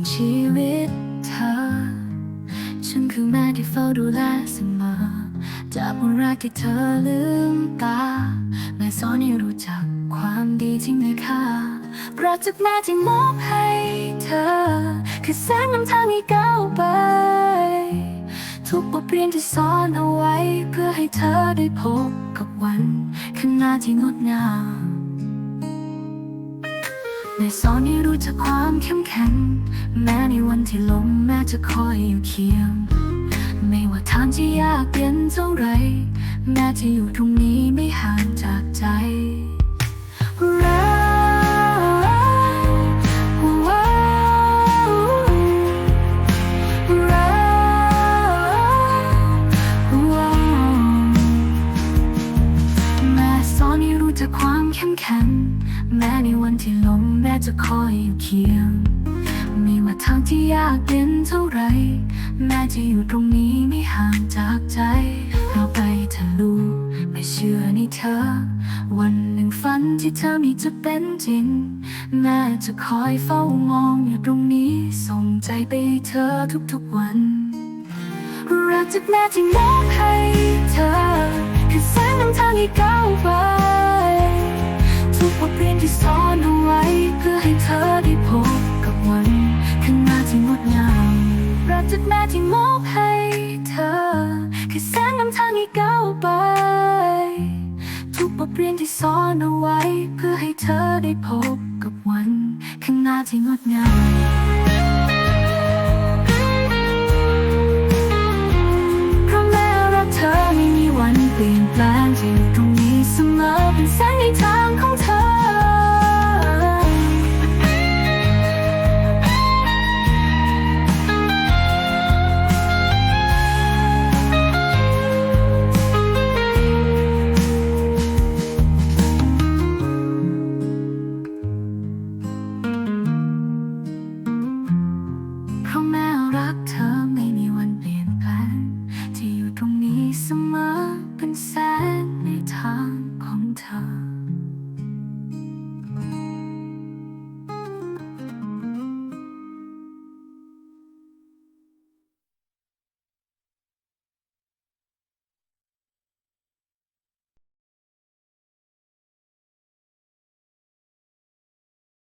ของชีวิตเธอ ฉันคือแม่ที่เฝ้าดูแลเสมอ จากวันแรกที่เธอลืมตา แม่สอนให้รู้จักความดีที่มีค่าเรากจากแม่ที่มอบให้เธอ คือแสงนำทางให้ก้าวไป ทุกบทเรียนที่สอนเอาไว้ เพื่อให้เธอได้พบกับวันข้างหน้าที่งดงาม และสอนให้รู้จักความเข้มแข็ง แม้ในวันที่ล้มแม่จะคอยอยู่เคียง ไม่ว่าทางจะยากเย็นเท่าไร แม่จะอยู่ตรงนี้ไม่ห่างจาก จักความเข้มแข็งแม้ในวันที่ล้มแม่จะคอยอยู่เคียงไม่ว่าทางที่ยากเย็นเท่าไร แม่จะอยู่ตรงนี้ไม่ห่างจากใจ เราไปเธอลูกไม่เชื่อในเธอ วันหนึ่งฝันที่เธอมีจะเป็นจริง แม่จะคอยเฝ้ามองอยู่ตรงนี้ส่งใจไปเธอทุกๆวันรักจากแม่ที่มอบให้เธอคือแสงนำทางให้ก้าวไป บทเรียนที่สอนเอาไว้ เพื่อให้เธอได้พบกับวันข้างหน้าที่งดงามรักจากแม่ที่มอบให้เธอคือแสงนำทางให้ก้าวไป ทุกบทเรียนที่สอนเอาไว้ เพื่อให้เธอได้พบกับวันข้างหน้าที่งดงาม